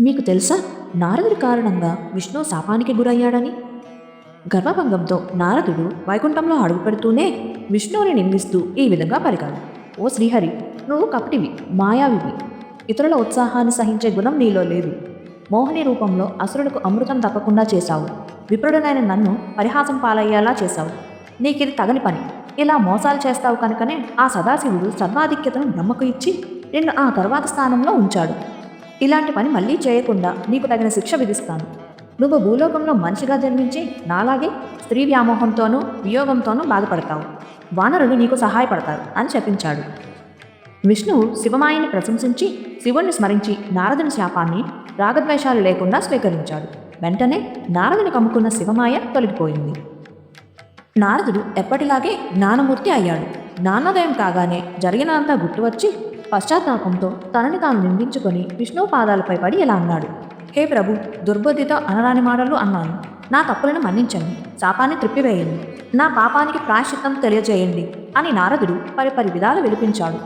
మీకు తెలుసా? నారదుడి కారణంగా విష్ణు శాపానికి గురయ్యాడని? గర్వభంగంతో నారదుడు వైకుంఠంలో అడుగుపెడుతూనే విష్ణువుని నిందిస్తూ ఈ విధంగా పలికాడు ఓ శ్రీహరి నువ్వు కపటివి మాయావివి. ఇతరుల ఉత్సాహాన్ని సహించే గుణం నీలో లేదు. మోహిని రూపంలో అసురుడికి అమృతం తప్పకుండా చేశావు. విప్రుడనైన నన్ను పరిహాసం పాలయ్యేలా చేశావు. నీకిది తగని పని. ఇలా మోసాలు చేస్తావు కనుకనే ఆ సదాశివుడు సర్వాధిక్యతను బ్రహ్మకు ఇచ్చి నిన్ను ఆ తర్వాత స్థానంలో ఉంచాడు. ఇలాంటి పని మళ్ళీ చేయకుండా నీకు తగిన శిక్ష విధిస్తాను. నువ్వు భూలోకంలో మనిషిగా జన్మించి నాలాగే స్త్రీ వ్యామోహంతోనూ వియోగంతోనూ బాధపడతావు. వానరులు నీకు సహాయపడతారు అని చెప్పించాడు. విష్ణువు శివమాయని ప్రశంసించి శివుణ్ణి స్మరించి నారదుని శాపాన్ని రాగద్వేషాలు లేకుండా స్వీకరించాడు. వెంటనే నారదుని కమ్ముకున్న శివమాయ తొలగిపోయింది. నారదుడు ఎప్పటిలాగే జ్ఞానమూర్తి అయ్యాడు. జ్ఞానోదయం కాగానే జరిగినంతా గుర్తువచ్చి పశ్చాత్తాపంతో తనని తాను నిందించుకొని విష్ణువు పాదాలపై పడి ఇలా అన్నాడు. హే ప్రభు దుర్బుద్ధితో అనరాని మాటలు అన్నాను. నా తప్పులను మన్నించండి. శాపాన్ని త్రిప్పివేయండి. నా పాపానికి ప్రాయశ్చిత్తం తెలియజేయండి అని నారదుడు పరిపరి విధాలు విలిపించాడు